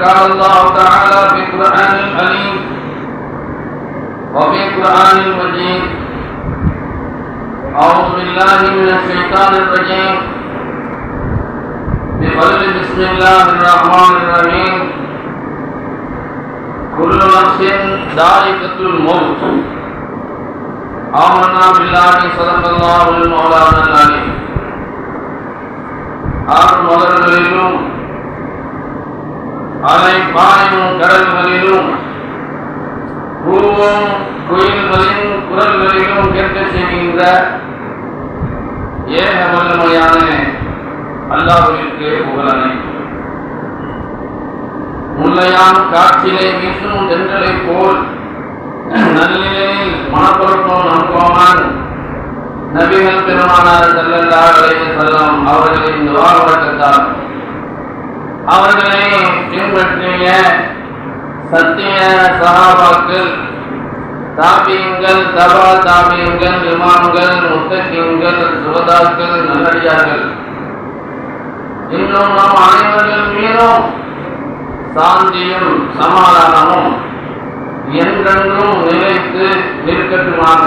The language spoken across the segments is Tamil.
ذكر الله تعالى في القرآن الكريم وفي القرآن المجيد. أعوذ بالله من الشيطان الرجيم. بفضل بسم الله الرحمن الرحيم. كل نفس ذائقة الموت. آمنا بالله صدق الله مولانا العليم. آخر مدر الغريبون அலை பாயும் கடல்களிலும் பூவும் குயில்களின் குரல்களிலும் கேட்க செய்கின்ற ஏக வல்லமையான அல்லாஹுவிற்கு புகழனை. முல்லையான் காற்றிலே வீசும் தென்றலை போல் நல்லிலையில் மனப்பொருட்டம் நம்புவான் நபிகள் பெருமானார் செல்லல்லா அலைஹி செல்லம் அவர்களின் துவா வழக்கத்தால் அவர்களை பின்பற்றிய சத்திய சகாபாக்கள் தாபியங்கள் தபா தாபியங்கள் இமாம்கள் முத்தகியங்கள் சுகதாக்கள் நல்லடியார்கள். இன்னும் நம் அனைவர்கள் மீதும் சாந்தியும் சமாதானமும் என்றென்றும் நிலைத்து நிற்கட்டுமாக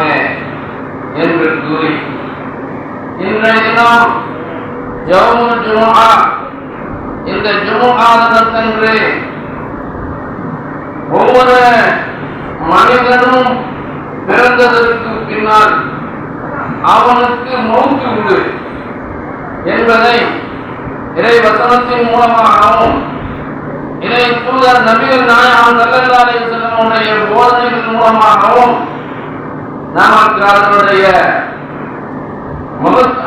என்று கூறி இன்றைய தினம் ஜவுன் ஜுமா இந்த ஜுமுகாதத்தன்று ஒவ்வொரு மனிதனும் பிறந்ததற்கு பின்னால் அவனுக்கு மௌத்து உண்டு என்பதை இறை வசனத்தின் மூலமாகவும் இதை தூதர் நபிகள் நாயகம் நல்லல்லாரை செல்லமுடைய போதனைகள் மூலமாகவும் நமக்கு அதனுடைய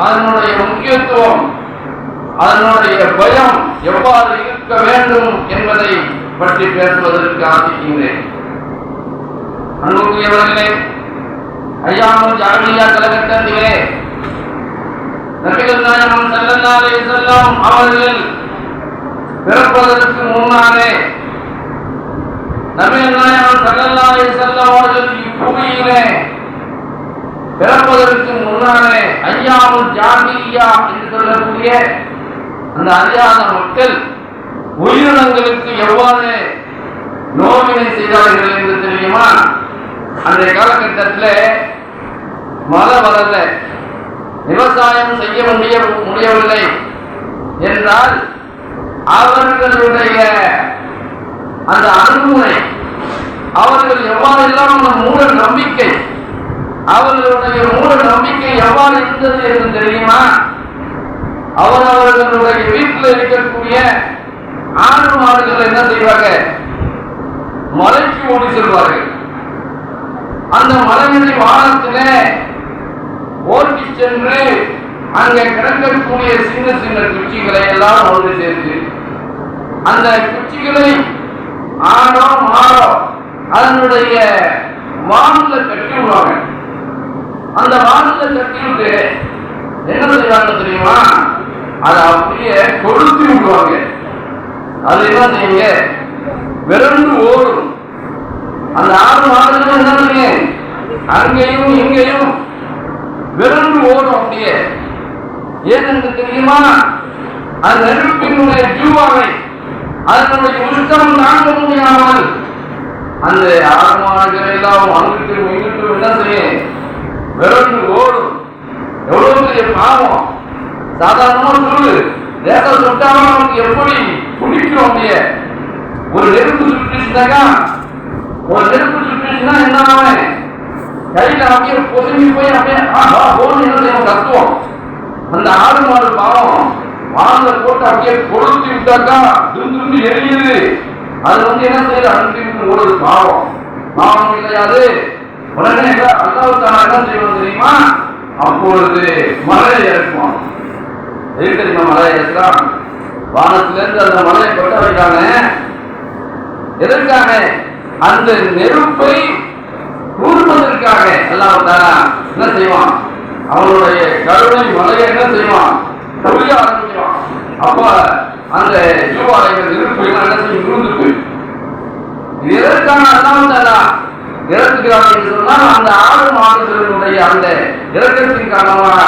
அதனுடைய முக்கியத்துவம் அதனுடைய பயம் எவ்வாறு இருக்க வேண்டும் என்பதை பற்றி பேசுவதற்கு ஆசிக்கின்றேன். அன்புக்குரியவர்களே ஐயாமல் ஜாமியா கழகத்திலே நபிகள் நாயகம் செல்லல்லாரை செல்லம் அவர்கள் பிறப்பதற்கு முன்னாலே நபிகள் நாயகம் ஸல்லல்லாஹு அலைஹி அவர்கள் இப்புவியிலே பிறப்பதற்கு முன்னாலே ஐயாமுல் ஜாமியா என்று சொல்லக்கூடிய அந்த அறியாத மக்கள் உயிரினங்களுக்கு எவ்வாறு நோவினை செய்தார்கள் என்று தெரியுமா? அந்த காலகட்டத்தில் மழை வரல விவசாயம் செய்ய முடிய முடியவில்லை என்றால் அவர்களுடைய அந்த அணுகுமுறை அவர்கள் எவ்வாறெல்லாம் மூட நம்பிக்கை அவர்களுடைய மூட நம்பிக்கை எவ்வாறு இருந்தது என்று தெரியுமா? அவர் அவர்களுடைய வீட்டில் இருக்கக்கூடிய ஆடு மாடுகள் என்ன செய்வாங்க மலைக்கு ஓடி செல்வார்கள். அந்த மலைநிலை வானத்திலே ஓட்டி சென்று அங்கே கிடக்கக்கூடிய சின்ன சின்ன குச்சிகளை எல்லாம் ஒன்று சேர்த்து அந்த குச்சிகளை ஆடோ மாடோ அதனுடைய வானில் கட்டி விடுவாங்க. அந்த வானில் கட்டி விட்டு என்ன செய்வாங்க தெரியுமா? அதை அப்படியே கொளுத்தி விடுவாங்க. அது என்ன செய்யுங்க விரண்டு ஓடும் அந்த ஆறு மாதத்துல என்ன செய்யும் அங்கேயும் இங்கேயும் விரண்டு ஓடும் அப்படியே. ஏனென்று தெரியுமா? அது நெருப்பினுடைய ஜூவாவை அதனுடைய உஷ்டம் தாங்க முடியாமல் அந்த ஆத்மாக்கள் எல்லாம் அங்கிட்டு இங்கிட்டு என்ன செய்யும்? விரண்டு ஓடும். எவ்வளவு பெரிய பாவம். சாதாரணமா சொல்லு லேசா சுட்டாலும் நமக்கு எப்படி குடிக்கும் ஒரு நெருப்பு சுட்டுச்சுனாக்கா ஒரு நெருப்பு சுட்டுச்சுன்னா என்ன ஆகும்? கையில அப்படியே பொசுங்கி போய் அப்படியே ஆஹா ஓன்னு என்ன செய்யும் அந்த ஆடு மாடு பாவம் வானல போட்டு அப்படியே கொளுத்தி விட்டாக்கா துண்டு எரியுது. அது வந்து என்ன செய்யுது? அன்பிற்கு ஒரு பாவம். பாவம் கிடையாது உடனே அல்லாவுக்கான என்ன செய்வோம் தெரியுமா? அப்பொழுது மழை இறக்குவான். எதுக்கு தெரியுமா மலை இறக்கலாம் வானத்திலிருந்து அந்த மலையை கொட்ட வைக்காங்க எதற்காக? அந்த நெருப்பை கூறுவதற்காக எல்லாம் என்ன செய்வான்? அவனுடைய கருணை மலையை என்ன செய்வான்? பொழிய ஆரம்பிக்கிறான். அப்ப அந்த ஜீவாலயங்கள் நெருப்பு என்ன செய்யும்? விழுந்து போய் இது எதற்கான அல்லாமல் தாரா இறக்குகிறார்கள் என்று சொன்னால் அந்த ஆறு மாதத்தினுடைய அந்த இறக்கத்தின் காரணமாக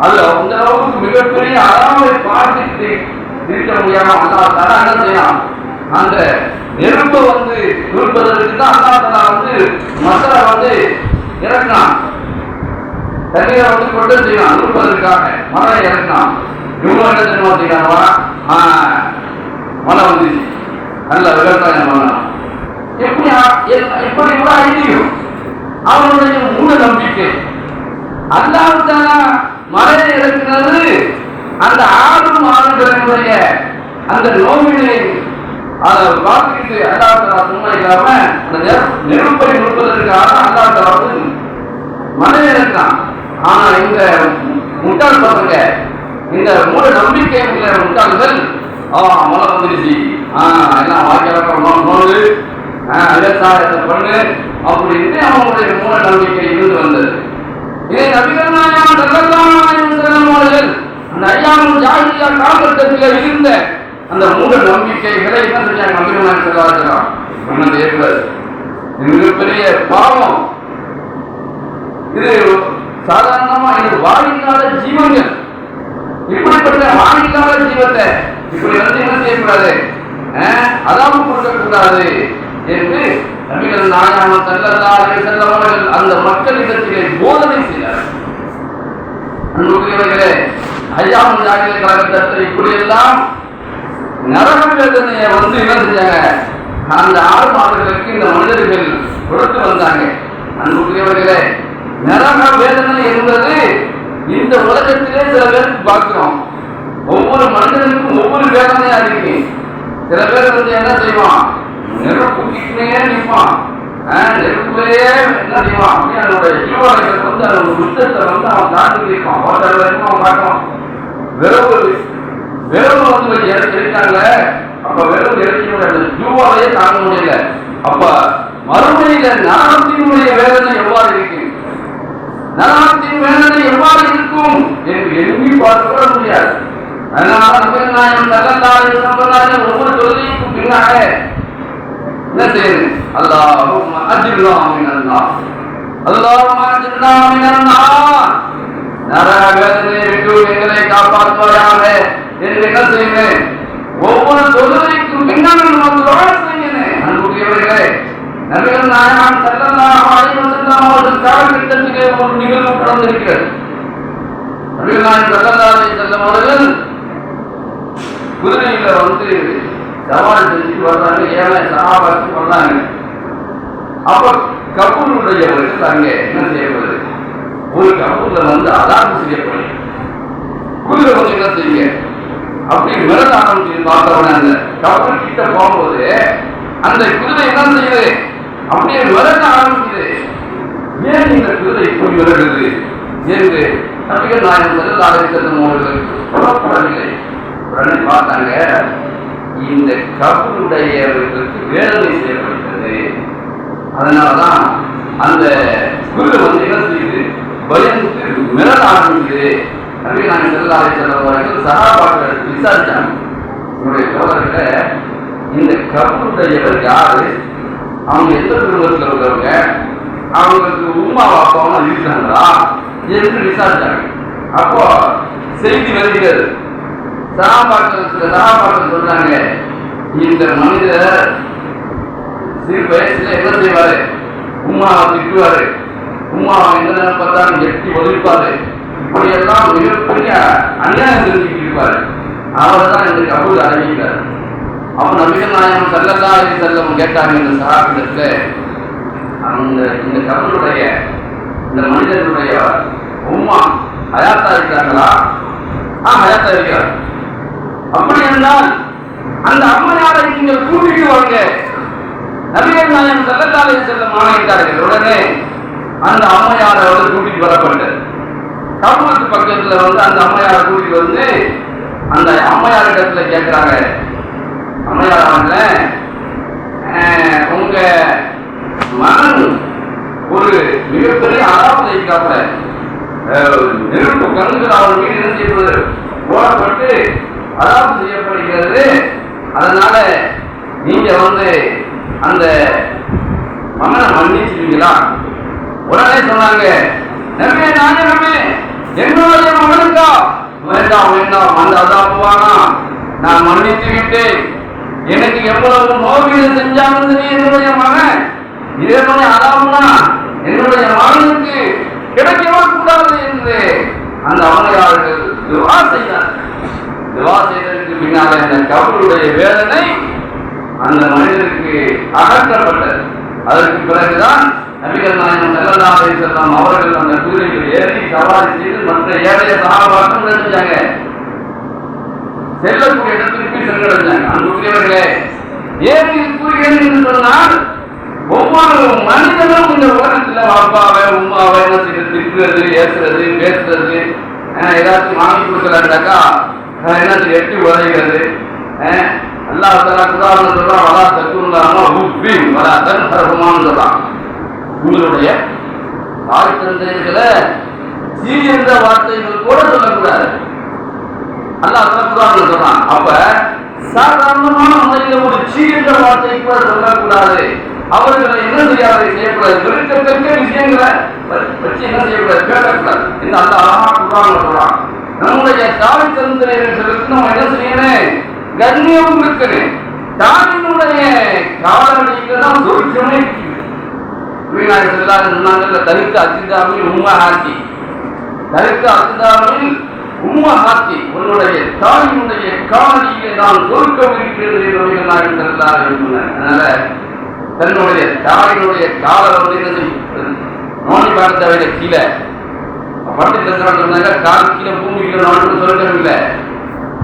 அதுல அந்த அளவுக்கு மிகப்பெரிய அறாமை பார்த்துட்டு இருக்க முடியாம அல்லாஹ் தாலா என்ன செய்யலாம் அந்த நெருப்பை வந்து கொடுப்பதற்கு தான் அல்லாஹ் தாலா வந்து மசாலா வந்து இறக்கினான். தண்ணீரை வந்து கொண்டு செய்யலாம் கொடுப்பதற்காக மழை இறக்கினான். இவங்க என்ன தெரியுமா செய்யறாங்களா மழை வந்துச்சு நல்ல விவசாயம் பண்ணலாம். எப்படி ஆ- எ- எப்படி கூட ஐதீகம்? அவனுடைய மூட நம்பிக்கை. அல்லாஹால மழை இறக்குனது அந்த ஆடு மாடுகளினுடைய அந்த நோவினை அதை பார்த்துக்கிட்டு அல்லாஹால சும்மா இல்லாம அந்த நெருப்பை கொடுப்பதற்காக அல்லாஹால வந்து மழை இறக்கான் ஆனா இந்த முட்டாள் பசங்க இந்த மூட நம்பிக்கை உள்ள முட்டாள்கள் ஆ மழை வந்துருச்சு ஆ எல்லாம் வாக்கியம் நோடு விவசாயத்தை பண்ணு. அப்படின்னு அவங்களுடைய மூட நம்பிக்கை இருந்து வந்தது. இதை நபிகள் நாயகம் ஸல்லல்லாஹு அவர்கள் அந்த ஐயாமுல் ஜாஹிலியா காலகட்டத்தில் இருந்த அந்த மூட நம்பிக்கைகளை என்ன செஞ்சாங்க நபிகள் நாயகம் ஸல்லல்லாஹு அலைஹி மிகப்பெரிய பாவம். இது சாதாரணமா இது வாழில்லாத ஜீவங்கள். இப்படிப்பட்ட வாழில்லாத ஜீவத்தை இப்படி வந்து என்ன செய்யக்கூடாது? அதாவது கொடுக்கக்கூடாது. நாயகம் ஸல்லல்லாஹு அலைஹி வஸல்லம் அவர்கள் அந்த மக்களிடத்திலே போதனை செய்தார் அன்புக்குரியவர்களே ஐயாம் ஜாகிர காலகட்டத்தில் இப்படியெல்லாம் நரக வேதனையை வந்து என்ன செஞ்சாங்க அந்த ஆறு மாதங்களுக்கு இந்த மனிதர்கள் கொடுத்து வந்தாங்க அன்புக்குரியவர்களே நரக வேதனை என்பது இந்த உலகத்திலே சில பேருக்கு பார்க்கிறோம் ஒவ்வொரு மனிதனுக்கும் ஒவ்வொரு வேதனையா இருக்கு சில பேர் வந்து என்ன செய்வான்? நெருப்புக்கிட்டே நிற்பான். நெருப்புலயே என்ன செய்வான் அப்படியே அதனுடைய ஜீவாலயத்தை வந்து அதனோட உச்சத்தை வந்து அவன் தாண்டி இருப்பான் அவன் வரைக்கும் அவன் பார்க்கலாம் விரவு விரவு வந்து வச்சு இறக்கி இருக்காங்க அப்ப விரவு இறக்கியோட அந்த ஜூவாலையே தாங்க முடியல. அப்ப மறுமையில நரகத்தினுடைய வேதனை எவ்வாறு இருக்கு? நரகத்தின் வேதனை எவ்வாறு இருக்கும் என்று எண்ணி பார்க்க கூட முடியாது. அதனால நபிகள் நாயகம் ஸல்லல்லாஹு அலைஹி வஸல்லம் ஒவ்வொரு தொழுகைக்கும் பின்னாக என்ன செய்யுது அல்லாஹும்ம அஜிர்னா மினன்னார் அல்லாஹும்ம அஜிர்னா மினன்னார் விட்டு எங்களை காப்பாற்றுவாயாக என்று என்ன செய்யுங்க ஒவ்வொரு தொழுகைக்கும் பின்னால் நம்ம துவா செய்யுங்க அன்புக்குரியவர்களே நபிகள் நாயகம் ஸல்லல்லாஹு அலைஹி அவர்கள் காலகட்டத்திலே ஒரு நிகழ்வு நடந்திருக்கிறது நபிகள் நாயகம் ஸல்லல்லாஹு அலைஹி அவர்கள் குதிரையில வந்து சவால் செஞ்சு வர்றாங்க ஏழை சகாபாத்து பண்ணாங்க அப்ப கபூருடையவர்கள் அங்கே என்ன செய்வது? ஒரு கபூர்ல வந்து அதாப்பு செய்யப்படுது குதிரை வந்து என்ன செய்யுங்க? அப்படி மிரட்ட ஆரம்பிச்சு பார்த்தவன அந்த கபூர் கிட்ட போகும்போது அந்த குதிரை என்ன செய்யுது? அப்படியே மிரட்ட ஆரம்பிக்குது ஏன் இந்த குதிரை இப்படி மிரடுது என்று நம்பிக்கை நாயகம் செல்லாத செல்லும் அவர்களுக்கு புறப்படவில்லை உடனே பார்த்தாங்க இந்த கபருடையவர்களுக்கு வேதனை செய்யப்படுகிறது அதனாலதான் அந்த குரு வந்து என்ன செய்யுது பயந்து மிரள ஆரம்பிக்குது. நபிகள் நாயகம் செல்லாத செல்லும் சகாபாக்கள் விசாரிச்சாங்க. என்னுடைய சோதரர்கிட்ட இந்த கபருடையவர் யாரு? அவங்க எந்த குடும்பத்தில் உள்ளவங்க? அவங்களுக்கு உமா வாப்பாவும் இருக்கிறாங்களா என்று விசாரிச்சாங்க. அப்போ செய்தி வருகிறது. சகாபாக்கள் சகாபாக்கள் சொன்னாங்க இந்த மனிதர் சிறு வயசுல என்ன செய்வாரு? உமாவை திட்டுவாரு. உமாவை என்ன நேரம் பார்த்தாலும் எட்டி ஒதுப்பாரு இப்படியெல்லாம் மிகப்பெரிய அநியாயம் செஞ்சுட்டு இருப்பாரு. அவர் தான் எனக்கு கபூர் அறிவிக்கிறார் அப்ப நபிகள் நாயகம் சல்லல்லா அலைஹி செல்லம் கேட்டாங்க இந்த சகாபிடத்துல அந்த இந்த கபருடைய இந்த மனிதனுடைய உம்மா ஹயாத்தா இருக்கிறாங்களா ஆ ஹயாத்தா இருக்கிறார். அப்படி என்றால் அந்த அம்மையாரை நீங்கள் கூட்டிட்டு வாங்க. நவீன நாயகம் சல்லல்லா மாணவிட்டார்கள் உடனே அந்த அம்மையாரை வந்து கூட்டிட்டு வரப்பட்டது கபூருக்கு பக்கத்துல வந்து அந்த அம்மையாரை கூட்டிட்டு வந்து அந்த அம்மையார் இடத்துல கேட்கிறாங்க. அம்மையார் அவங்கள உங்க மகன் ஒரு மிகப்பெரிய அறாமல் நெருப்பு கண்கள் அவர் மீது இருந்து செய்வது போடப்பட்டு அதாவது செய்யப்படுகிறது. அதனால நீங்க வந்து அந்த மகனை மன்னிச்சுவீங்களா உடனே சொன்னாங்க நம்பே நானே நம்பே என்னுடைய மகனுக்கா? வேண்டாம் வேண்டாம். அந்த அதாப்புவானா நான் மன்னித்து விட்டேன். எனக்கு எவ்வளவு நோவினை செஞ்சாலும் நீ என்னுடைய மகன். இதனுடைய அதாவுனா என்னுடைய மகனுக்கு கிடைக்கவே கூடாது என்று. அந்த அவனையாளர்கள் துவா செய்தார் துவா செய்ததற்கு பின்னால் அந்த கபருடைய வேதனை அந்த மனிதருக்கு அகற்றப்பட்டது. அதற்கு பிறகுதான் நபிகள் நாயகம் ஸல்லல்லாஹு அலைஹி அவர்கள் அந்த குதிரையில் ஏறி சவாரி செய்து மற்ற ஏழைய சகாபாக்கள் நினைச்சாங்க செல்லக்கூடிய இடத்திற்கு சென்றடைஞ்சாங்க அன்புக்குரியவர்களே ஏன் இது கூறுகிறேன் என்று சொன்னால் ஒவ்வொரு மனிதனும் இந்த உலகத்தில் அப்பாவை உமாவை என்ன செய்யறது திட்டுறது ஏசுறது பேசுறது அஹ், ஏதாச்சும் வாங்கி கொடுக்கலாண்டாக்கா என்ன செய்ய எட்டி உதைகிறது அஹ், அல்லாஹ் தலா குரான் சொல்றான் வலா தக்குல்லாம உப்பி வலா தன் சர்வமான்னு சொல்றான். உங்களுடைய தாய் சீ என்ற வார்த்தைகள் கூட சொல்லக்கூடாது. அல்லாஹ் குரான் சொல்றான் அப்ப சாதாரணமான முறையில் ஒரு சீ என்ற வார்த்தை கூட சொல்லக்கூடாது. அவர்களை என்ன செய்யாது செய்யக்கூடாது. வெறுக்கத்தக்க விஷயங்களை வ- வச்சு என்ன செய்யக்கூடாது பேசக்கூடாது இந்த அந்த அழகா குரான் சொல்றான். நம்முடைய தாய் தந்தையர்களுக்கு நம்ம என்ன செய்யணும் கண்ணியம் இருக்கணும் தாயினுடைய காலடிக்கு தான் சொற்கமே வீணாக செல்லாத சொன்னாங்கல்ல தரித்து அத்திதாமில் உண்மை ஆட்சி தரித்து அத்திதாமில் உம்மா உன்னுடைய தாயினுடைய காலடியிலே நான் சொர்க்கம் இருக்கிறது என்று நான் செல்லாத அதனால தன்னுடைய தாயினுடைய காலம் வந்து பார்த்த கீழே. பட்டு தந்திரம் சொன்னாங்க கால் கீழே பூமி இல்லை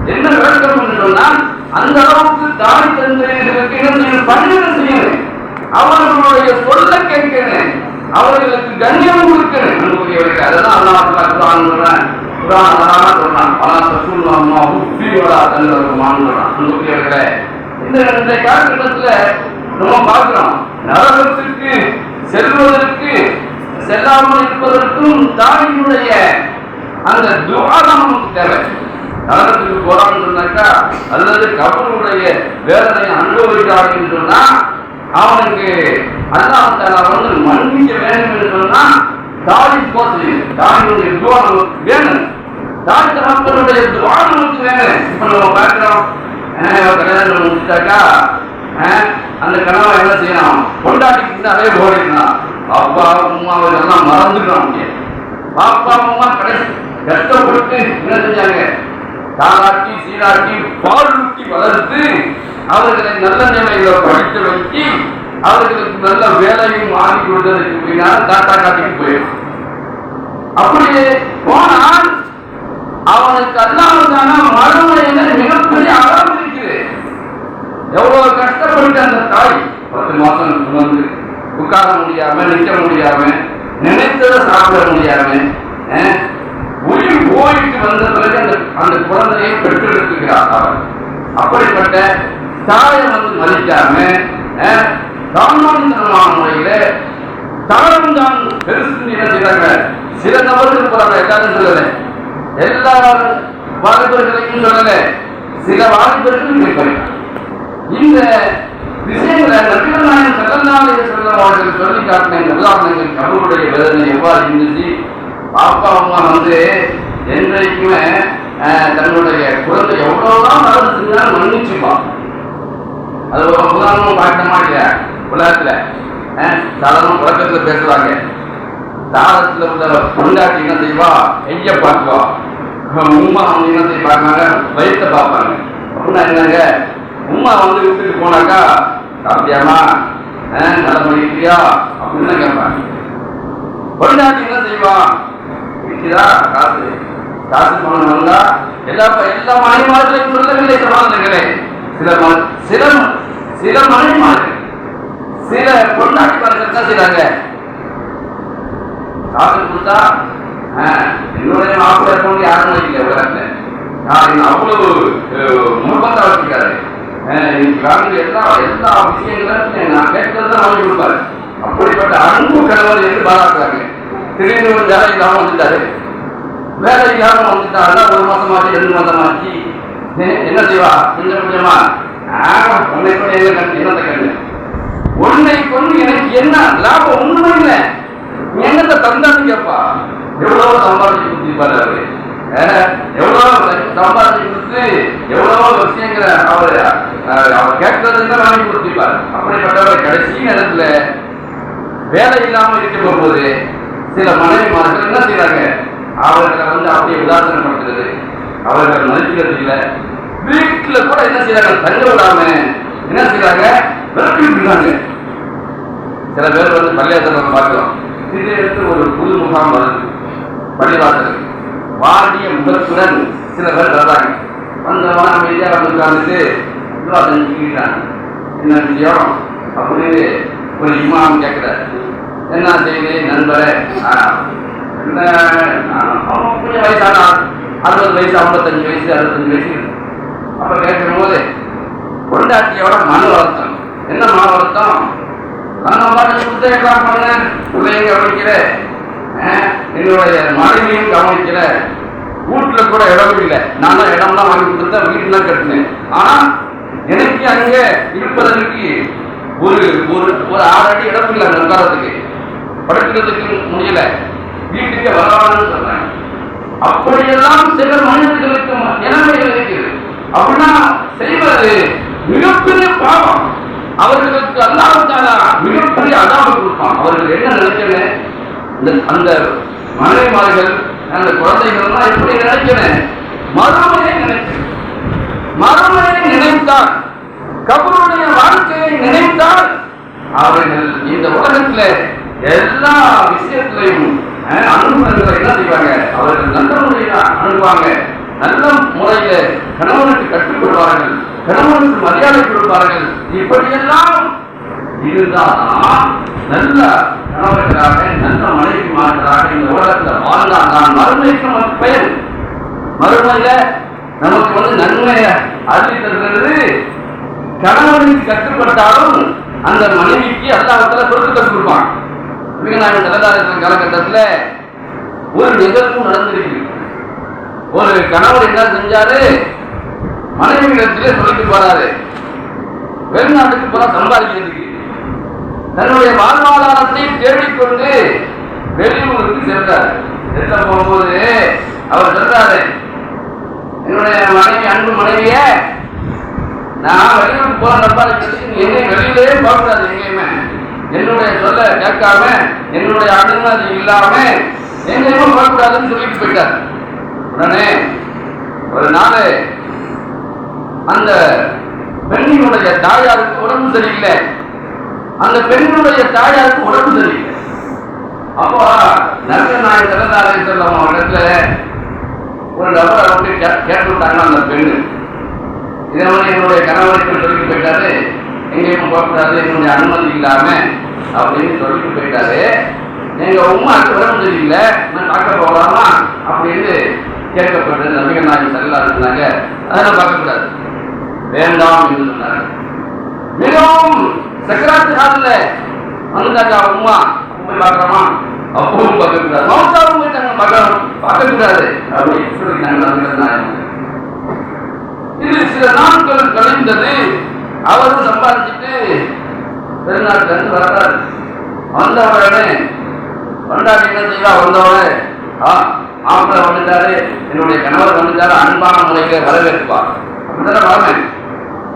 என்ன விளக்கம் சொன்னால் அந்த அளவுக்கு தாய் தந்தையர்களுக்கு என்ன செய்யணும். செய்யணும் அவர்களுடைய சொல்ல கேட்கணும். அவர்களுக்கு கண்ணியம் கொடுக்கணும். அன்புக்குரியவர்கள் அதெல்லாம் அல்லாஹ் குரான் சொல்றேன் குரான் அழகாக சொல்றான் பல அம்மா உப்பி அன்புக்குரியவர்களே இந்த இந்த காலகட்டத்துல நம்ம பார்க்கிறோம் நரகத்திற்கு செல்வதற்கு செல்லாமல் இருப்பதற்கும் தாயினுடைய அந்த துவாரம் நமக்கு தேவை நரகத்துக்கு போறான்னு சொன்னாக்கா அல்லது கபருடைய வேதனை அனுபவிக்கிறான்னு சொன்னா அவனுக்கு அல்லாஹ் தஆலா வந்து மன்னிக்க வேண்டும் என்று சொன்னா தாய் போச்சு தாயினுடைய துவா நமக்கு வேணும். தாய் தகப்பனுடைய துவா நமக்கு வேணும். இப்ப நம்ம பார்க்கிறோம் கல்யாணம் முடிச்சாக்கா அந்த கணவன் என்ன செய்யணும் கொண்டாட்டிக்கு நிறைய போடுறான் அப்பா அம்மா எல்லாம் மறந்துடுறாங்க. பாப்பா அம்மா கடைசி கஷ்டப்பட்டு என்ன செஞ்சாங்க? தாராட்டி சீராட்டி பால் ஊட்டி வளர்த்து அவர்களை நல்ல நிலையில படித்து வைத்து அவர்களுக்கு நல்ல வேலையும் வாங்கி கொடுத்ததுக்கு பின்னால் தாத்தா காட்டிக்கு போயிடும் அப்படியே போனால் அவனுக்கு அல்லாமதான மறுமையில மிகப்பெரிய அளவு இருக்குது. எவ்வளவு கஷ்டப்பட்டு அந்த தாய் பத்து மாசம் சுமந்து உட்கார முடியாம நிற்க முடியாம நினைத்ததை சாப்பிட முடியாம உயிர் ஓய்வுக்கு வந்த பிறகு அந்த அந்த குழந்தையை பெற்றெடுத்துக்கிறார் அவர். அப்படிப்பட்ட தாயை வந்து மதிக்காம அஹ், ராமானுஜனமான முறையில தானும் தான் பெருசு என்ன சில நபர்கள் போறாங்க எல்லாரும் சொல்லல. எல்லா வாலிபர்களையும் சொல்லல. சில வாலிபர்களும் இந்த விஷயங்களை நபிகள் நாயகம் ஸல்லல்லாஹு அலைஹி வஸல்லம் அவர்கள் சொல்லி காட்டின இந்த கபருடைய வேதனை எவ்வாறு இருந்துச்சு? பாப்பா அம்மா வந்து என்றைக்குமே அஹ், தன்னுடைய குழந்தை எவ்வளவுதான் நடந்து செஞ்சாலும் மன்னிச்சுப்பான் அது ஒரு உதாரணம் பார்க்க மாட்டேங்க உலகத்துல அஹ், சாதாரண உலகத்துல பேசுவாங்க. தாளத்துல உள்ள பொண்டாட்டி என்ன செய்வா? எங்க பார்க்குவா? உமா அவங்க என்ன செய்ய பார்ப்பாங்க. வயிற்ற பார்ப்பாங்க அப்படின்னா என்னங்க உமா வந்து விட்டுட்டு போனாக்கா சாப்பிட்டியாமா? நல்ல இருக்கிறியா அப்படின்னு கேட்பாங்க. பொண்டாட்டி என்ன செய்வான்? இருக்கிறா காசு. காசு பணம் நல்லா. எல்லா எல்லா மனைமார்களையும் சொல்லவில்லை சமாதானங்களே சில ம- சில சில மனைமார்கள் சில பொண்டாட்டி தான் செய்றாங்க? காசு கொடுத்தா ஆஹ், என்னுடைய மாப்பிள்ளை யாரும் இல்லை உலகத்தில். நான் அவ்வளவு முன்பத்தா வச்சிருக்காரு. எல்லா எல்லா விஷயங்களும் நான் கேட்கறத வாங்கி கொடுப்பாரு. அப்படிப்பட்ட அன்பு கணவர் என்று பாராட்டுறாங்க. திடீர்னு ஒரு வேலை இல்லாம வந்துட்டாரு. வேலை இல்லாம வந்துட்டாருன்னா ஒரு மாசம் ஆச்சு ரெண்டு மாசம் ஆச்சு என்ன செய்வா? கொஞ்சம் கொஞ்சமா. ஆமா உன்னை கொண்டு என்ன கண்டு என்னத்தை கண்டு? உன்னை கொண்டு எனக்கு என்ன லாபம்? ஒண்ணுமே இல்லை. நீ என்னத்தை தந்தான்னு கேப்பா. எவ்வளவு சம்பாதிச்சு கொடுத்திருப்பாரு அவரு. அஹ், எவ்வளவோ சம்பாதிச்சு கொடுத்து எவ்வளவோ விஷயங்களை அவரு அவர் கேட்கறதுக்கு தான் வாங்கி கொடுத்திருப்பாரு. அப்படிப்பட்டவர் கடைசி நேரத்துல வேலை இல்லாமல் இருக்க போகும்போது சில மனைவிமார்கள் என்ன செய்றாங்க அவர்களை வந்து அப்படியே உதாசனப்படுத்துறது அவர்கள் மதிக்கிறது இல்லை. வீட்டில் கூட என்ன செய்றாங்க? தங்க விடாம என்ன செய்றாங்க? விரட்டி விடுறாங்க. சில பேர் வந்து பள்ளியாசனம் பார்க்கிறோம் திடீர்னு ஒரு புது முகாம் வருது பள்ளிவாசல் வாடிய முதற்குடன் சில பேர் வர்றாங்க வந்தவன் அமைதியாக வந்து உட்கார்ந்துட்டு இதுவா செஞ்சுக்கிட்டாங்க என்ன விஷயம்? அப்படின்னு ஒரு இமாம் கேட்கிறார். என்ன செய்தி நண்பரே? என்ன கொஞ்சம் வயசான? அறுபது வயசு ஐம்பத்தஞ்சு வயசு அறுபத்தஞ்சு வயசு. அப்போ கேட்கும் போது கொண்டாட்டியோட மன வருத்தம். என்ன மன வருத்தம்? நான் பாட்டு புத்தகம் பண்ண பிள்ளைங்க கவனிக்கிற என்னுடைய மனைவியும் கவனிக்கல. வீட்டுல கூட இடம் இல்லை. நான் தான் இடம்லாம் வாங்கி கொடுத்தேன் வீட்டுலாம் கட்டினேன். ஆனா எனக்கு அங்க இருப்பதற்கு ஒரு ஒரு ஒரு ஆறு அடி இடம் இல்லை அந்த உட்காரத்துக்கு. படுக்கிறதுக்கு முடியல. வீட்டுக்கு வரலாம்னு சொல்றேன் அப்படியெல்லாம் சில மனிதர்களுக்கு நிலைமைகள் இருக்குது அப்படின்னா செய்வது மிகப்பெரிய பாவம். அவர்களுக்கு அல்லாஹாலா மிகப்பெரிய அதாபு கொடுப்பான். அவர்கள் என்ன நினைக்கணும்? அந்த மனைவிமார்கள் அந்த குழந்தைகள்லாம் எப்படி நினைக்கிறேன் மறுமையை நினைக்கிறேன் மறுமையை நினைத்தால் கபருடைய வாழ்க்கையை நினைத்தால் அவர்கள் இந்த உலகத்துல எல்லா விஷயத்திலையும் அஹ், அனுபவங்களை என்ன செய்வாங்க? அவர்கள் நல்ல முறையில அணுகுவாங்க. நல்ல முறையில கணவனுக்கு கற்றுக்கொள்வார்கள் கணவனுக்கு மரியாதை கொடுப்பார்கள். இப்படியெல்லாம் இருந்தால்தான் நல்ல கணவர்களாக நல்ல மனைவி மனைவிமார்களாக இந்த உலகத்தில் வாழ்ந்தால் தான் மறுமைக்கு நமக்கு பெயர் மறுமையில நமக்கு வந்து நன்மையை அள்ளி தருகிறது. கணவனுக்கு கட்டுப்பட்டாலும் அந்த மனைவிக்கு அல்லாஹத்துல பொறுத்து கற்றுக் கொடுப்பான். வீரநாயகன் தலைதாரத்தின் காலகட்டத்தில் ஒரு நிகழ்வும் நடந்திருக்கு ஒரு கணவர் என்ன செஞ்சாரு? மனைவியிடத்திலே சொல்லிட்டு போறாரு. வெளிநாட்டுக்கு போற சம்பாதிக்கிறதுக்கு. தன்னுடைய வாழ்வாதாரத்தையும் தேடிக்கொண்டு வெளியூருக்கு சென்றார். செல்ல போகும்போது அவர் சொல்றாரு என்னுடைய மனைவி அன்பு மனைவிய நான் வெளியூருக்கு போற சம்பாதிக்கிறதுக்கு நீ எங்கேயும் வெளியிலே போகக்கூடாது எங்கேயுமே. என்னுடைய சொல்ல கேட்காம என்னுடைய அனுமதி இல்லாம எங்கேயுமே போகக்கூடாதுன்னு சொல்லிட்டு போயிட்டார். உடனே ஒரு நாள் அந்த பெண்ணினுடைய தாயாருக்கு உடம்பு சரியில்லை. அந்த பெண்ணுடைய தாயாருக்கு உடம்பு சரியில்லை. அப்போ நரக நாயன் சிறந்தாரை சொல்லும் இடத்துல ஒரு நபர் வந்து கே- அந்த பெண்ணு. இதே மாதிரி என்னுடைய கணவனுக்கு சொல்லிட்டு போயிட்டாரு. எங்கேயும் போகக்கூடாது என்னுடைய அனுமதி இல்லாம அப்படின்னு சொல்லிட்டு போயிட்டாரு. எங்க உமாக்கு உடம்பு சரியில்லை நான் பார்க்க போகலாமா அப்படின்னு கேட்கப்பட்டது நபிகள் நாயகம் செல்லா இருந்தாங்க அதெல்லாம் பார்க்கக்கூடாது. வேண்டாம் என்று சொன்னாங்க மிகவும் சக்கராத்து காலத்துல வந்துட்டாங்க உமா போய் பார்க்கலாமா அப்பவும் பார்க்கக்கூடாது. மௌத்தாவும் போயிட்டாங்க பார்க்கலாம் பார்க்கக்கூடாது. அப்படின்னு சொல்லிட்டாங்க நபிகள் இது சில நாட்கள் கழிந்தது அவரும் சம்பாதிச்சுட்டு வெளிநாட்டுல இருந்து வர்றாரு வந்த உடனே என்ன செய்வா? வந்தவரே ஆ மாப்பிள்ளை வந்துட்டாரு என்னுடைய கணவர் வந்துட்டாரு அன்பான முறைக்கு வரவேற்பா அப்படிதானே வரவேன்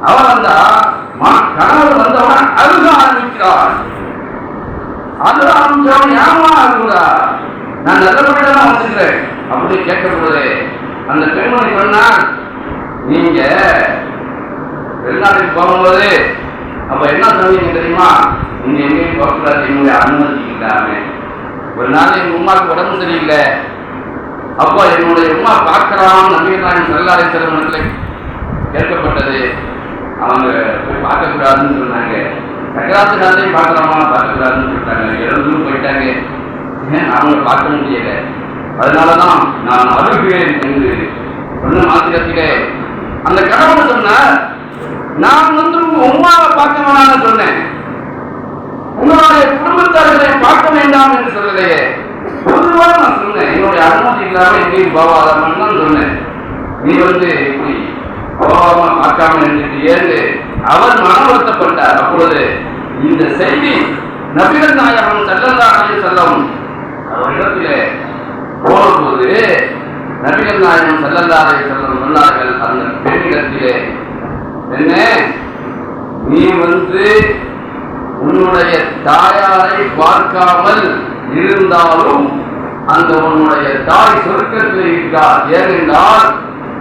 அவன் வந்தா மா- கணவர் வந்தவன் அழுக ஆரம்பிக்கிறார். அழுக ஆரம்பிச்சவன் ஏமா அழுகுறா நான் நல்லபடியாக தான் வந்துக்கிறேன் அப்படி கேட்கப்படுது அந்த பெண்மணி சொன்னா நீங்க வெளிநாட்டுக்கு போகும்போது அப்ப என்ன சொன்னீங்க தெரியுமா? நீங்க எங்கேயும் போகக்கூடாது என்னுடைய அனுமதி இல்லாம ஒரு நாள் எங்க உமாவுக்கு உடம்பு சரியில்லை. அப்போ என்னுடைய உமா பார்க்கலாம் நம்பிக்கைதான் நல்லாரை செல்வனத்தில் கேட்கப்பட்டது. அவங்க போய் பார்க்கக்கூடாதுன்னு சொன்னாங்க. சக்கராத்து காலத்தையும் பார்க்கலாமா? பார்க்கக்கூடாதுன்னு சொல்லிட்டாங்க. எழுந்தும் போயிட்டாங்க. ஏன்? அவங்கள பார்க்க முடியல. அதனாலதான் நான் அருகுவேன் என்று சொன்ன மாத்திரத்திலே அந்த கடவுள் சொன்னார் நான் வந்து உங்க உமாவை பார்க்க வேணாம்னு சொன்னேன். உங்களுடைய குடும்பத்தார்களை பார்க்க வேண்டாம் என்று சொல்லலையே. பொதுவாக நான் சொன்னேன். என்னுடைய அனுமதி இல்லாமல் எங்கேயும் போவாதாமன்னு தான் சொன்னேன். நீ வந்து இப்படி கோபம் பார்க்காம என்று ஏந்து அவர் மன வருத்தப்பட்டார் அப்பொழுது இந்த செய்தி நபிகள் நாயகம் செல்லந்தாரையும் செல்லும் அவரிடத்திலே போகும்போது நபிகள் நாயகம் செல்லந்தாரை செல்லும் சொன்னார்கள் அந்த பெண்ணிடத்திலே என்ன நீ வந்து உன்னுடைய தாயாரை பார்க்காமல் இருந்தாலும் அந்த உன்னுடைய தாய் சொர்க்கத்தில் இருக்கிறார். ஏனென்றால்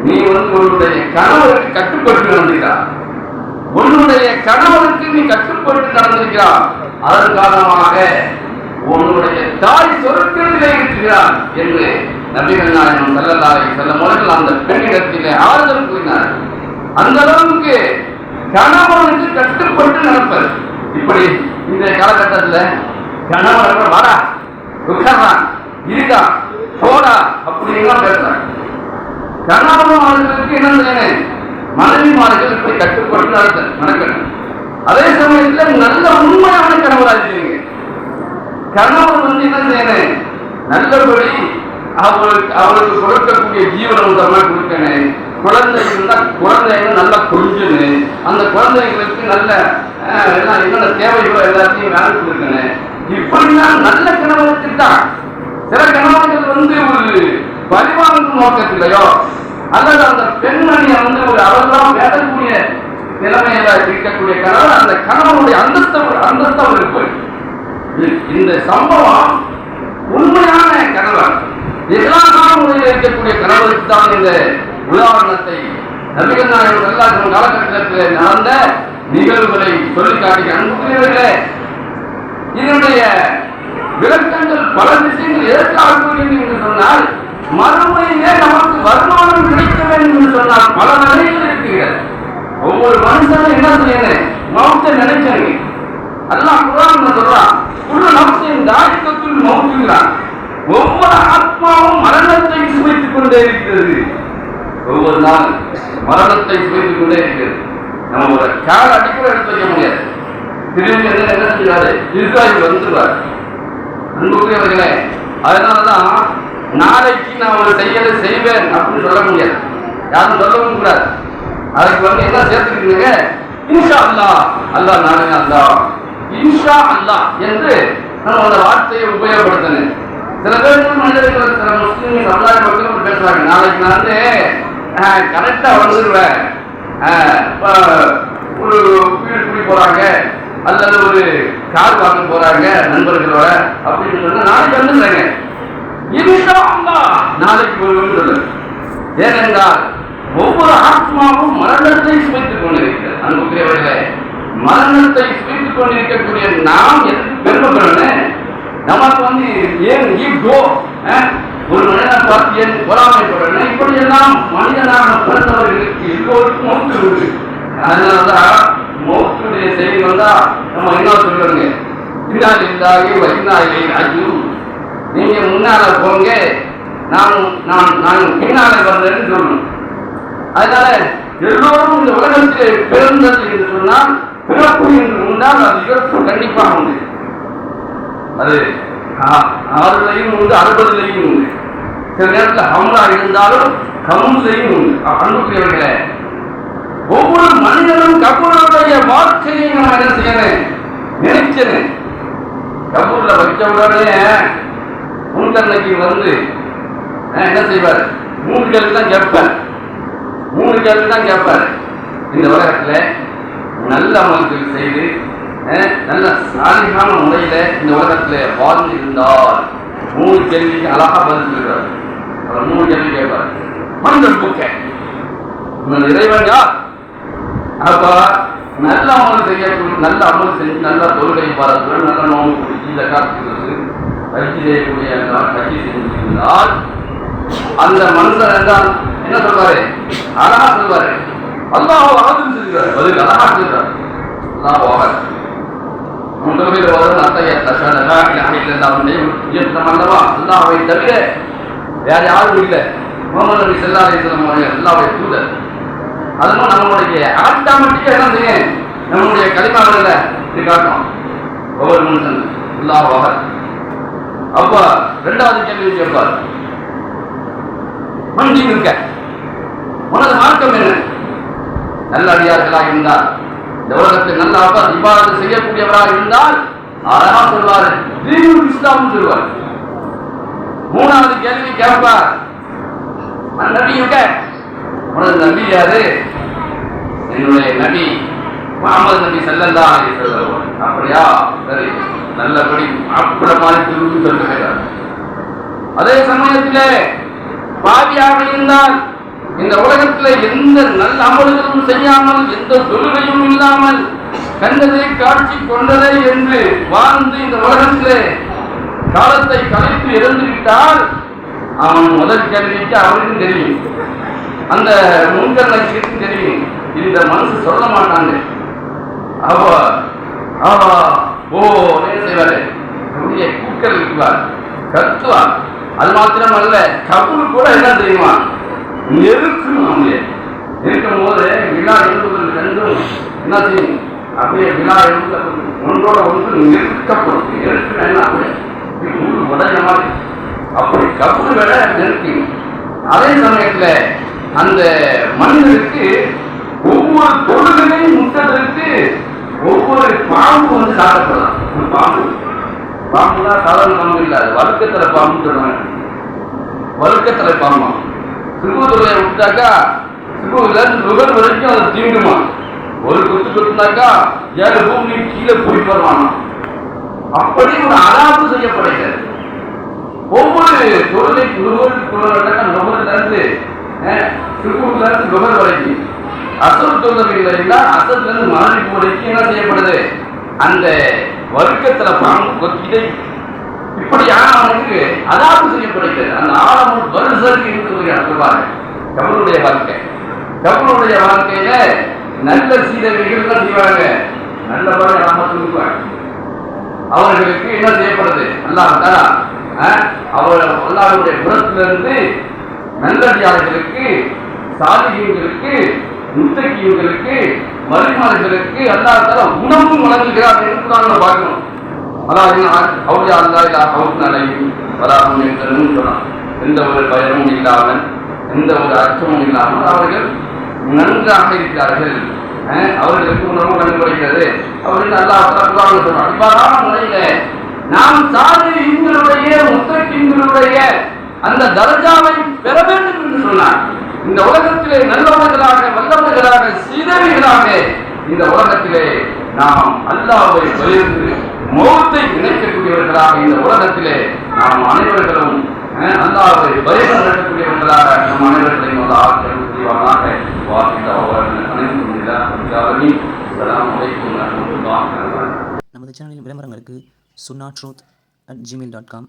நீ வந்து உன்னுடைய கணவருக்கு கட்டுப்பட்டு நடந்திருக்கிறார் உன்னுடைய கணவருக்கு நீ கட்டுப்பட்டு நடந்திருக்கிறார் அதன் காரணமாக உன்னுடைய தாய் சொர்க்கத்திலே இருக்கிறார் என்று நபிகள் நாயகம் செல்லலாரை செல்ல முறையில் அந்த பெண்ணிடத்திலே ஆறுதல் கூறினார் அந்த அளவுக்கு கணவனுக்கு கட்டுப்பட்டு நடப்பது. இப்படி இந்த காலகட்டத்தில் கணவன் வரா உட்கார்றான் இருக்கா போடா அப்படின்லாம் பேசுறாங்க. கணவன்மார்களுக்கு என்ன செய்யணும் மனைவிமார்கள் இப்படி கட்டுப்பட்டு நடத்த நடக்கணும். அதே சமயத்தில் நல்ல உண்மையான கணவராக இருக்கீங்க கணவன் வந்து என்ன செய்யணும் நல்லபடி அவருக்கு அவருக்கு கொடுக்கக்கூடிய ஜீவனமுதமா கொடுக்கணும். குழந்தை இருந்தால் குழந்தைங்க நல்லா கொஞ்சணும். அந்த குழந்தைங்களுக்கு நல்ல என்னென்ன தேவைகளோ எல்லாத்தையும் வேலை கொடுக்கணும். இப்படிலாம் நல்ல கணவனுக்கு தான் சில கணவன்கள் வந்து ஒரு பரிவாங்கும் நோக்கத்திலையோ அல்லது அந்த பெண்மணியை வந்து ஒரு அவர்தான் பேசக்கூடிய நிலைமையில இருக்கக்கூடிய கணவர் அந்த கணவனுடைய அந்தஸ்த அந்தஸ்த அவருக்கு இந்த சம்பவம் உண்மையான கணவர் எல்லா காலங்களில் இருக்கக்கூடிய கணவருக்கு தான் இந்த உதாரணத்தை நபிகள் நாயகம் எல்லாரும் காலகட்டத்தில் நடந்த நிகழ்வுகளை சொல்லி காட்டி அன்புக்குரியவர்களே இதனுடைய விளக்கங்கள் பல விஷயங்கள் எதற்காக என்று சொன்னால் மறுமையிலே நமக்கு வருமானம் கிடைக்க வேண்டும் என்று சொன்னால் பல நிலையில் இருக்கிறது. ஒவ்வொரு மனுஷனும் என்ன செய்யணும்? மௌத்தை நினைச்சங்க அல்லாஹ் குரான் சொல்றான் உள்ள நம்சின் தாரிக்கத்தில் மௌத்துகிறான் ஒவ்வொரு ஆத்மாவும் மரணத்தை சுவைத்துக் கொண்டே இருக்கிறது. ஒவ்வொரு நாள் மரணத்தை சுவைத்துக் கொண்டே இருக்கிறது. நம்ம ஒரு கால அடிக்கிற எடுத்து வைக்க முடியாது. திரும்பி என்ன என்ன செய்யாது இஸ்ராயல் வந்துருவார் அன்புக்குரியவர்களே அதனாலதான் நாளைக்கு நான் ஒரு செயலை செய்வேன் அப்படின்னு சொல்ல முடியாது. யாரும் சொல்லவும் கூடாது. அதுக்கு வந்து என்ன சேர்த்துக்கிட்டீங்க? இன்ஷா அல்லாஹ் அல்லாஹ் நானே அல்லாஹ். இன்ஷா அல்லாஹ் என்று நம்ம அந்த வார்த்தையை உபயோகப்படுத்தணும் சில பேர் மனிதர்கள் சில முஸ்லீம் சமுதாய மக்கள் பேசுறாங்க. நாளைக்கு நான் வந்து கரெக்டா வந்துடுவேன் ஒரு வீடு குடி போறாங்க. அல்லது ஒரு கார் வாங்க போறாங்க நண்பர்களோட அப்படின்னு சொன்னா நாளைக்கு வந்துடுறேங்க. நாளைக்கு வருவேன்னு சொல்லு. ஏனென்றால் ஒவ்வொரு ஆத்மாவும் மரணத்தை சுவைத்துக் கொண்டிருக்கிறது. அன்புக்குரியவர்களே மரணத்தை சுவைத்துக் கொண்டிருக்கக்கூடிய நாம் எதுக்கு பெருமைப்படணும் நமக்கு வந்து ஏன் ஈகோ ஒரு மனிதனை பார்த்து ஏன் பொறாமைப்படணும் இப்படி எல்லாம் மனிதனாக பிறந்தவர்களுக்கு எல்லோருக்கும் மௌத்து உண்டு. அதனால்தான் மௌத்துடைய செய்தி வந்தா நம்ம என்ன சொல்லுங்க இன்னால் இல்லாகி வைநாயகை ராஜு நீங்க முன்னால போங்க. நான் நான் நான் பின்னால வந்தேன்னு சொல்லணும். அதனால எல்லோரும் இந்த உலகத்திலே பிறந்தது என்று சொன்னால் பிறப்பு என்று உண்டால் அது இறப்பு கண்டிப்பாக உண்டு. அது ஆ- ஆறுலையும் உண்டு அறுபதுலையும் உண்டு. சில நேரத்தில் ஹம்லா இருந்தாலும் கமுலையும் உண்டு. அ- அன்புக்குரியவர்களே ஒவ்வொரு மனிதனும் கபூருடைய வாழ்க்கையை நம்ம என்ன செய்யணும் நினைச்சேன் கபூர்ல வச்ச உடனே முன்கண்ணைக்கு வந்து என்ன செய்வார்? மூணு கேள்வி தான் கேட்பார். மூணு கேள்வி தான் கேட்பார். இந்த உலகத்தில் நல்ல அமல்கள் செய்து நல்ல சாதிகான முறையில் இந்த உலகத்தில் வாழ்ந்து இருந்தால் மூணு கேள்விக்கு அழகா பதில் சொல்கிறார் அவர் மூணு கேள்வி கேட்பார். மனிதன் புக்க. உங்கள் இறைவன் யார்? அப்போ நல்ல அமல் செய்யக்கூடிய நல்ல அமல் செஞ்சு நல்ல தொழிலை பார்த்து நல்ல நோம்பு இந்த காத்துக்கிறது கட்சி செய்யக்கூடிய கட்சி செய்திருந்தால் அந்த மனுஷன் என்றால் என்ன சொல்வாரு? அழகா சொல்வாரு. அல்லாஹ் ஆதம் செய்கிறார். பதில் அழகா சொல்றார் அல்லாஹ் ஆகர் உங்களில் வரும் அத்தைய தஷன அவனுடைய இயக்கம் அல்லவா அல்லாஹ்வை தவிர வேற யாரும் இல்லை. முகமது நபி செல்லா அலிஸ்லாம் அவர்கள் தூதர். அதனால நம்மளுடைய ஆட்டோமேட்டிக்காக என்ன செய்யும் நம்மளுடைய கலிமாவில் இது காட்டும். ஒவ்வொரு மனுஷன் அல்லாஹ் இல்லாவாக அப்பா ரெண்டாவது கேள்வி கேட்பார். மண்டி இருக்க உனது மார்க்கம் என்ன? நல்ல அடியார்களாக இருந்தால் இந்த உலகத்தில் நல்ல அப்பா இவ்வாறு செய்யக்கூடியவராக இருந்தால் அழகா சொல்வார். தீனுல் இஸ்லாம் சொல்வார். மூணாவது கேள்வி கேட்பார். நபி இருக்க உனது நபி யாரு? என்னுடைய நபி முகமது நபி செல்லல்லா அப்படியா? சரி. நல்லபடி அப்பட மாதிரி திரும்பி சொல்லுகிறார். அதே சமயத்திலே பாவியாக இருந்தால் இந்த உலகத்தில் எந்த நல்ல அமல்களும் செய்யாமல் எந்த தொழுகையும் இல்லாமல் கண்டதை காட்சி கொண்டதை என்று வாழ்ந்து இந்த உலகத்திலே காலத்தை கலைத்து இறந்து விட்டால் அவன் முதல் கேள்விக்கு அவனுக்கும் தெரியும். அந்த முன்கர்களுக்கு தெரியும். இந்த மனசு சொல்ல மாட்டாங்க. அவ அவ ஓ செய்வாரு. அப்படியே கூக்கல் இருக்குவார். கத்துவார் அது மாத்திரம் அல்ல கபூர் கூட என்ன தெரியுமா? நெருக்கணும் அவங்க நெருக்கும் போது விழா எழுதுவது ரெண்டும் என்ன செய்யும்? அப்படியே விழா எழுத ஒன்றோட ஒன்று நெருக்கப்படும். நெருக்கம் என்ன அப்படியே உடைய மாதிரி. அப்படி கபூர் விட நெருக்கும் அதே சமயத்துல அந்த மனிதனுக்கு ஒவ்வொரு தொழுகையும் முட்டதற்கு ஒவ்வொரு பாம்பு வந்து சாதப்படலாம் ஒரு பாம்பு. தான் சாதாரண பாம்பு இல்ல. அது பாம்புன்னு பாம்பு சொல்றாங்க வழுக்கத்தலை பாம்பு. சிறுவதுறையை விட்டாக்கா சிறுவதுல இருந்து நுகர் வரைக்கும் அதை தீண்டுமா? ஒரு குத்து குத்துனாக்கா ஏழு பூமி கீழே போய் வருவானா? அப்படி ஒரு அலாபு செய்யப்படுகிறது. ஒவ்வொரு தொழிலை நுகர் தொழிலாக நுகர்ல இருந்து இருந்து நுகர் வரைக்கும். அசல் தொழில் இல்லைன்னா அசல்ல இருந்து வரைக்கும் என்ன செய்யப்படுது? அந்த வர்க்கத்துல பாம்பு கொத்திதை இப்படியான அவனுக்கு அதாவது செய்யப்படுகிறது. அந்த ஆழமும் வருசருக்கு என்று சொல்லுவாங்க கபருடைய வாழ்க்கை. கபருடைய வாழ்க்கையில நல்ல சீதவிகள் தான் செய்வாங்க? நல்லபடி நாம சொல்லுவாங்க அவர்களுக்கு என்ன செய்யப்படுது? அல்லாஹ் அவர் அல்லாஹ்வுடைய புறத்திலிருந்து நல்லடியாளர்களுக்கு சாதிகளுக்கு முத்தகியங்களுக்கு மருமார்களுக்கு அல்லாஹ் உணவும் வழங்குகிறார் என்று நாங்கள் பார்க்கணும். அதாவது அவருடைய அல்லா இல்லா அவருக்கு நிலையும் வராமல் என்று சொன்னான். எந்த ஒரு பயமும் இல்லாமல் எந்த ஒரு அச்சமும் இல்லாமல் அவர்கள் நன்றாக இருக்கிறார்கள். அஹ் அவர்களுக்கு உணவு வழங்கப்படுகிறது. அவர்கள் நல்லா சொல்றாங்க இவ்வாறான முறையில நாம் சாதி இந்துடைய முத்தகிங்களுடைய அந்த தர்ஜாவை பெற வேண்டும் என்று சொன்னார் இந்த உலகத்திலே நல்லவர்களாக வல்லவர்களாக சீதவிகளாக இந்த உலகத்திலே நாம் அல்லாவை பயந்து மௌத்தை நினைக்கக்கூடியவர்களாக இந்த உலகத்திலே நாம் அனைவர்களும் அல்லாவை பயந்து நடக்கக்கூடியவர்களாக நம் அனைவர்களையும் ஒரு ஆட்கள் செய்வானாக வாசித்த அவர்கள் அனைத்து நமது சேனலின் விளம்பரங்களுக்கு சுன்னா truth at Gmail dot com